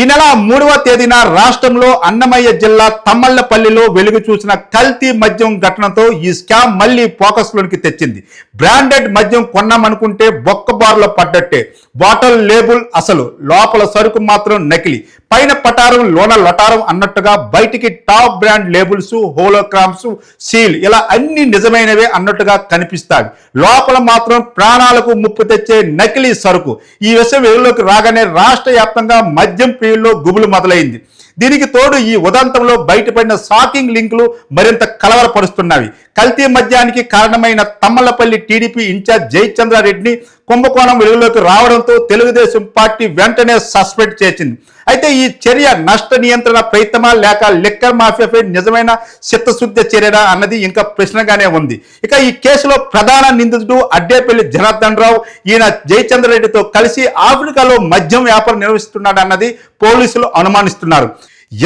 ఈ నెల మూడవ తేదీన రాష్ట్రంలో అన్నమయ్య జిల్లా తమ్మళ్ళపల్లిలో వెలుగు చూసిన కల్తీ మద్యం ఘటనతో ఈ స్కామ్ మళ్ళీ ఫోకస్ లోనికి తెచ్చింది. బ్రాండెడ్ మద్యం కొన్నామనుకుంటే బొక్క బారులో పడ్డట్టే. బాటల్ లేబుల్ అసలు. లోపల సరుకు మాత్రం నకిలీ. పైన పటారం లోన లటారం అన్నట్టుగా బయటికి top brand labels holograms seal ఇలా అన్ని నిజమైనవే అన్నట్టుగా కనిపిస్తాయి. లోపల మాత్రం ప్రాణాలకు ముప్పు తెచ్చే నకిలీ సరుకు. ఈ విషయం వెలుగులోకి రాగానే రాష్ట్ర వ్యాప్తంగా మద్యం ప్రియుల్లో గుబులు మొదలైంది. దీనికి తోడు ఈ ఉదంతంలో బయటపడిన షాకింగ్ లింకులు మరింత కలవరపరుస్తున్నవి. కల్తీ మద్యానికి కారణమైన తమ్మలపల్లి టీడీపీ ఇన్ఛార్జ్ జయచంద్రారెడ్డిని కుంభకోణం వెలుగులోకి రావడంతో తెలుగుదేశం పార్టీ వెంటనే సస్పెండ్ చేసింది. అయితే ఈ చర్య నష్ట నియంత్రణ ప్రయత్నమా లేక లిక్కర్ మాఫియాపై నిజమైన చిత్తశుద్ధ చర్యనా అన్నది ఇంకా ప్రశ్నగానే ఉంది. ఇక ఈ కేసులో ప్రధాన నిందితుడు అడ్డేపల్లి జనార్దన్ రావు ఈయన జయచంద్రరెడ్డితో కలిసి ఆఫ్రికాలో మద్యం వ్యాపారం నిర్వహిస్తున్నాడు అన్నది పోలీసులు అనుమానిస్తున్నారు.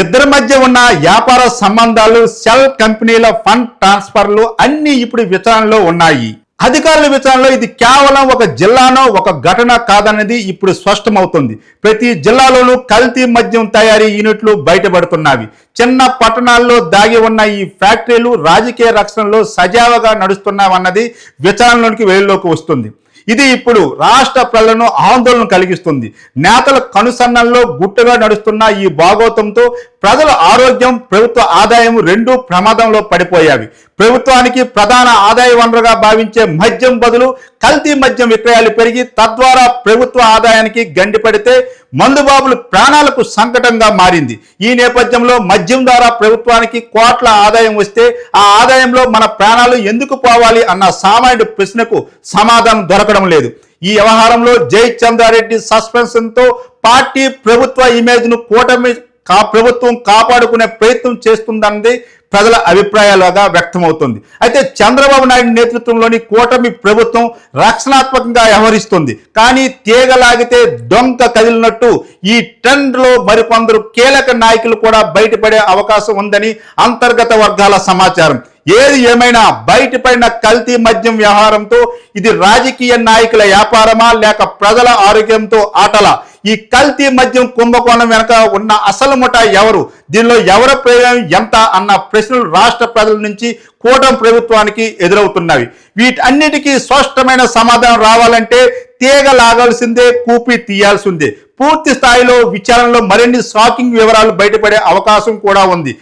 ఇద్దరి మధ్య ఉన్న వ్యాపార సంబంధాలు సెల్ కంపెనీల ఫండ్ ట్రాన్స్ఫర్లు అన్ని ఇప్పుడు విచారణలో ఉన్నాయి. అధికారుల విచారణలో ఇది కేవలం ఒక జిల్లానో ఒక ఘటన కాదన్నది ఇప్పుడు స్పష్టమవుతుంది. ప్రతి జిల్లాలోనూ కల్తీ మద్యం తయారీ యూనిట్లు బయటపడుతున్నవి చిన్న పట్టణాల్లో దాగి ఉన్న ఈ ఫ్యాక్టరీలు రాజకీయ రక్షణలో సజావుగా నడుస్తున్నావన్నది విచారణలోనికి వేలులోకి వస్తుంది. ఇది ఇప్పుడు రాష్ట్ర ప్రజలను ఆందోళన కలిగిస్తుంది. నేతల కనుసన్నల్లో గుట్టుగా నడుస్తున్న ఈ భాగోతంతో ప్రజల ఆరోగ్యం ప్రభుత్వ ఆదాయం రెండూ ప్రమాదంలో పడిపోయాయి. ప్రభుత్వానికి ప్రధాన ఆదాయ వనరుగా భావించే మద్యం బదులు కల్తీ మద్యం విక్రయాలు పెరిగి తద్వారా ప్రభుత్వ ఆదాయానికి గండిపడితే మందుబాబులు ప్రాణాలకు సంకటంగా మారింది. ఈ నేపథ్యంలో మద్యం ద్వారా ప్రభుత్వానికి కోట్ల ఆదాయం వస్తే ఆ ఆదాయంలో మన ప్రాణాలు ఎందుకు పోవాలి అన్న సామాన్యుడి ప్రశ్నకు సమాధానం దొరకడం లేదు. ఈ వ్యవహారంలో జై చంద్రారెడ్డి సస్పెన్షన్తో పార్టీ ప్రభుత్వ ఇమేజ్ను కూటమి కా ప్రభుత్వం కాపాడుకునే ప్రయత్నం చేస్తుందన్నది ప్రజల అభిప్రాయాలుగా వ్యక్తమవుతుంది. అయితే చంద్రబాబు నాయుడు నేతృత్వంలోని కూటమి ప్రభుత్వం రక్షణాత్మకంగా వ్యవహరిస్తుంది. కానీ తీగలాగితే దొంగ కదిలినట్టు ఈ ట్రెండ్లో మరికొందరు కీలక నాయకులు కూడా బయటపడే అవకాశం ఉందని అంతర్గత వర్గాల సమాచారం. ఏది ఏమైనా బయటపడిన కల్తీ మద్యం వ్యవహారంతో ఇది రాజకీయ నాయకుల వ్యాపారమా లేక ప్రజల ఆరోగ్యంతో ఆటలా? ఈ కల్తీ మద్యం కుంభకోణం వెనక ఉన్న అసలు ముఠ ఎవరు? దీనిలో ఎవరి ప్రయోజనం ఎంత అన్న ప్రశ్నలు రాష్ట్ర ప్రజల నుంచి కూటమి ప్రభుత్వానికి ఎదురవుతున్నవి. వీటన్నిటికీ స్పష్టమైన సమాధానం రావాలంటే తీగ లాగాల్సిందే కూపి తీయాల్సిందే. పూర్తి స్థాయిలో విచారణలో మరిన్ని షాకింగ్ వివరాలు బయటపడే అవకాశం కూడా ఉంది.